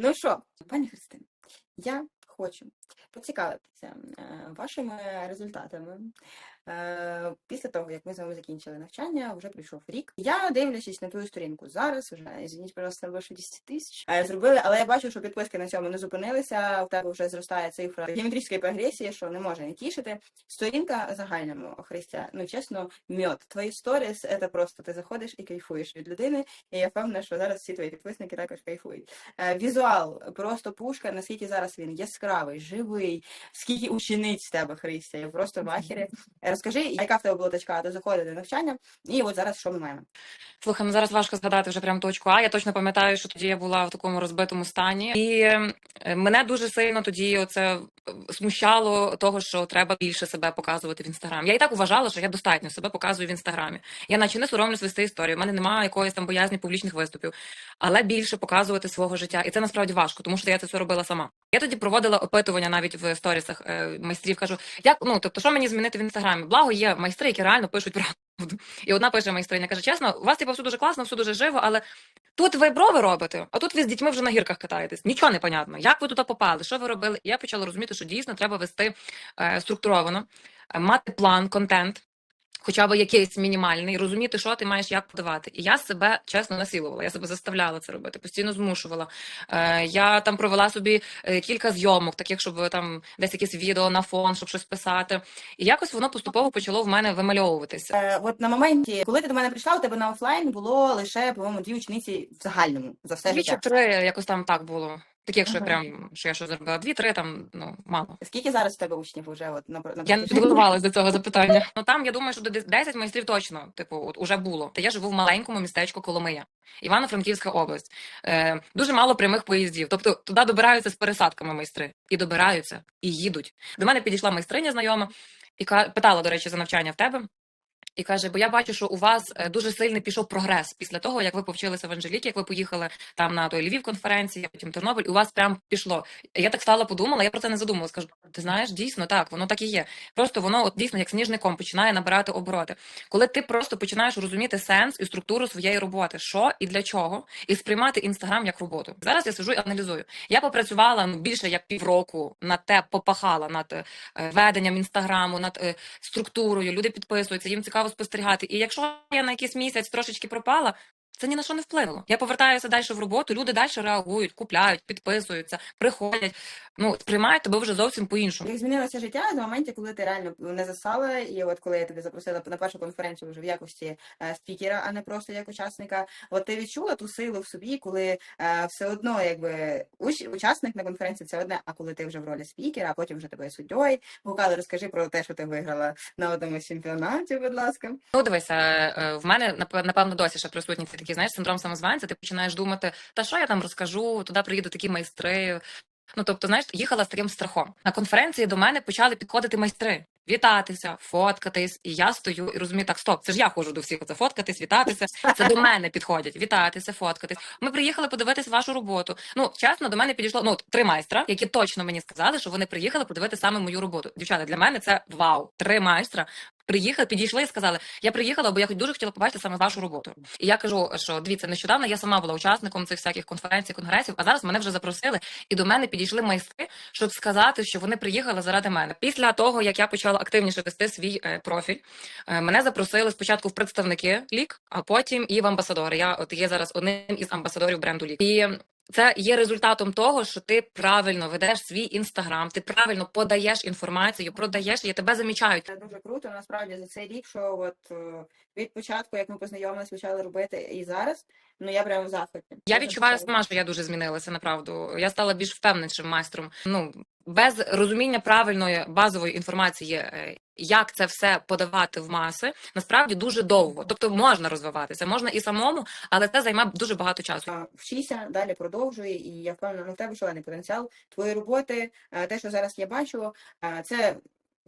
Ну що, пані Христина, я хочу поцікавитися е, вашими результатами. Е, Після того, як ми з вами закінчили навчання, вже прийшов рік. Я дивлячись на твою сторінку зараз, вже извиніть, пожалуйста, більше 10 тисяч е, зробили, але я бачу, що підписки на цьому не зупинилися. У тебе вже зростає цифра геометричної прогресії, що не може не тішити. Сторінка загальному Христя, ну чесно, мьот. Твої сторіс це просто ти заходиш і кайфуєш від людини. І я впевнена, що зараз всі твої підписники також кайфують. Візуал просто пушка, наскільки зараз він яскравий, живий, скільки учениць в тебе, Христя, я просто в ахері. Розкажи, яка в тебе була точка до заходу до навчання, і от зараз що ми маємо. Слухай, ну зараз важко згадати вже прям точку А. Я точно пам'ятаю, що тоді я була в такому розбитому стані, і е, мене дуже сильно тоді оце е, смущало того, що треба більше себе показувати в інстаграм. Я і так вважала, що я достатньо себе показую в інстаграмі. Я наче не соромлюсь вести історію. У мене немає якоїсь там боязні публічних виступів, але більше показувати свого життя. І це насправді важко, тому що я це все робила сама. Я тоді проводила опитування навіть в сторісах е, майстрів. Кажу, як ну тобто, що мені змінити в інстаграмі? Благо є майстри, які реально пишуть правду. І одна пише майстриня, каже: чесно, у вас типу, все дуже класно, все дуже живо, але тут ви брови робите, а тут ви з дітьми вже на гірках катаєтесь. Нічого не понятно. Як ви туди попали? Що ви робили? І я почала розуміти, що дійсно треба вести е, структуровано, е, мати план, контент. Хоча б якийсь мінімальний, розуміти, що ти маєш як подавати. І я себе чесно насилувала. Я себе заставляла це робити, постійно змушувала. Е, я там провела собі е, кілька зйомок, таких, щоб там десь якесь відео на фон, щоб щось писати. І якось воно поступово почало в мене вимальовуватися. Е, от на моменті, коли ти до мене прийшла, у тебе на офлайн було лише, по-моєму, дві учениці в загальному за все Дві чи три, якось там так було. Таких, що Ага. прям що я що зробила, дві-три там ну мало. Скільки зараз у тебе учнів вже от на, на Я не протяженні? підготувалась до цього запитання. Ну там я думаю, що до 10 майстрів точно, типу, от уже було. Та я живу в маленькому містечку Коломия, Івано-Франківська область. Е, дуже мало прямих поїздів. Тобто туди добираються з пересадками майстри. І добираються, і їдуть. До мене підійшла майстриня знайома і питала, до речі, за навчання в тебе. І каже, бо я бачу, що у вас е, дуже сильний пішов прогрес після того, як ви повчилися в Анжеліки, як ви поїхали там на той Львів конференції, потім Тернопіль. У вас прям пішло. Я так стала подумала, я про це не задумувалась. Кажу, ти знаєш, дійсно так, воно так і є. Просто воно от дійсно як сніжником починає набирати обороти. Коли ти просто починаєш розуміти сенс і структуру своєї роботи, що і для чого, і сприймати інстаграм як роботу. Зараз я сижу і аналізую. Я попрацювала ну, більше як півроку над те, попахала над е, веденням інстаграму, над е, структурою. Люди підписуються, їм цікаво спостерігати. І якщо я на якийсь місяць трошечки пропала. Це ні на що не вплинуло. Я повертаюся далі в роботу. Люди далі реагують, купляють, підписуються, приходять. Ну сприймають тебе вже зовсім по-іншому. Як змінилося життя з моменту, коли ти реально не засала, і от коли я тебе запросила на першу конференцію вже в якості е, спікера, а не просто як учасника, от ти відчула ту силу в собі, коли е, все одно, якби уч, учасник на конференції це одне, а коли ти вже в ролі спікера, а потім вже тебе суддєю гукали, розкажи про те, що ти виграла на одному з чемпіонатів, будь ласка. Ну, дивися, е, в мене напевно досі ще присутній цей такий, знаєш, синдром самозванця. Ти починаєш думати, та що я там розкажу, туди приїдуть такі майстри. Ну тобто, знаєш, їхала з таким страхом. На конференції до мене почали підходити майстри. Вітатися, фоткатись, і я стою і розумію, так, стоп, це ж я ходжу до всіх. Це фоткатись, вітатися. Це до мене підходять, вітатися, фоткатись. Ми приїхали подивитись вашу роботу. Ну, чесно, до мене підійшло ну, три майстра, які точно мені сказали, що вони приїхали подивитися саме мою роботу. Дівчата, для мене це вау. Три майстра приїхали, підійшли і сказали: Я приїхала, бо я дуже хотіла побачити саме вашу роботу. І я кажу, що дивіться, нещодавно я сама була учасником цих всяких конференцій, конгресів, а зараз мене вже запросили, і до мене підійшли майстри, щоб сказати, що вони приїхали заради мене. Після того, як я почала активніше вести свій е, профіль, е, мене запросили спочатку в представники лік, а потім і в амбасадори. Я от є зараз одним із амбасадорів бренду лік. І це є результатом того, що ти правильно ведеш свій інстаграм, ти правильно подаєш інформацію, продаєш і тебе замічають. Це дуже круто. Насправді за цей рік, що от е, від початку, як ми познайомилися, почали робити і зараз. Ну я прямо в захваті. Я відчуваю сама, що я дуже змінилася направду. Я стала більш впевненішим майстром. Ну без розуміння правильної базової інформації, е, як це все подавати в маси, насправді дуже довго. Тобто можна розвиватися, можна і самому, але це займає дуже багато часу. Вчися, далі продовжуй, і я впевнена, в тебе шалений потенціал. Твої роботи, е, те, що зараз я бачу, е, це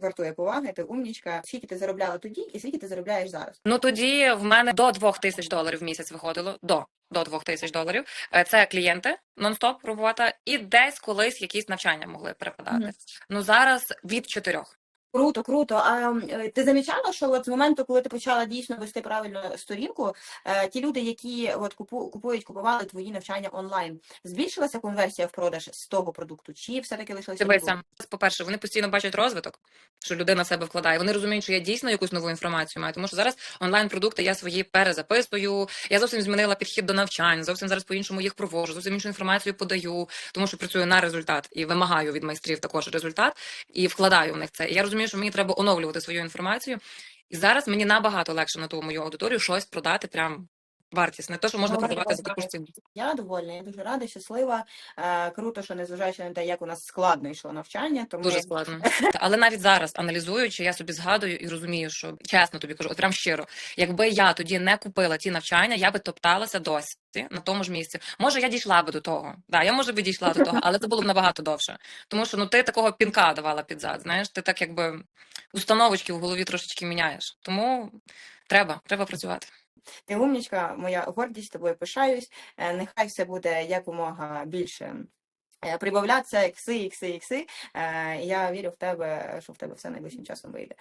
вартує поваги, ти умнічка. Скільки ти заробляла тоді і скільки ти заробляєш зараз? Ну тоді в мене до 2 тисяч доларів в місяць виходило. До до 2 тисяч доларів. Е, Це клієнти нон-стоп робота, і десь колись якісь навчання могли припадати. Mm -hmm. Ну зараз від чотирьох. Круто, круто. А е, ти замічала, що от з моменту, коли ти почала дійсно вести правильно сторінку, е, ті люди, які от купу, купують, купували твої навчання онлайн, збільшилася конверсія в продаж з того продукту, чи все-таки лишилося? на Дивися, по-перше, вони постійно бачать розвиток, що людина в себе вкладає. Вони розуміють, що я дійсно якусь нову інформацію маю. Тому що зараз онлайн-продукти я свої перезаписую. Я зовсім змінила підхід до навчань, зовсім зараз по-іншому їх провожу, зовсім іншу інформацію подаю, тому що працюю на результат і вимагаю від майстрів також результат і вкладаю в них це. І я розумію, що мені треба оновлювати свою інформацію. І зараз мені набагато легше на ту мою аудиторію щось продати прям вартісне. Те, що можна Ну, продавати за таку ж ціну. Я довольна, я дуже рада, щаслива. Е, Круто, що незважаючи на те, як у нас складно йшло навчання, то ми Дуже складно. Але навіть зараз, аналізуючи, я собі згадую і розумію, що чесно тобі кажу, от прям щиро, якби я тоді не купила ті навчання, я би топталася досі на тому ж місці. Може, я дійшла би до того. Да, я може би дійшла до того, але це було б набагато довше. Тому що ну ти такого пінка давала під зад. Знаєш, ти так якби установочки в голові трошечки міняєш. Тому треба, треба працювати. Ти умнічка, моя гордість, тобою пишаюсь. Е, Нехай все буде якомога більше. е, Прибавлятися ікси, ікси, ікси. Е, Я вірю в тебе, що в тебе все найближчим часом вийде.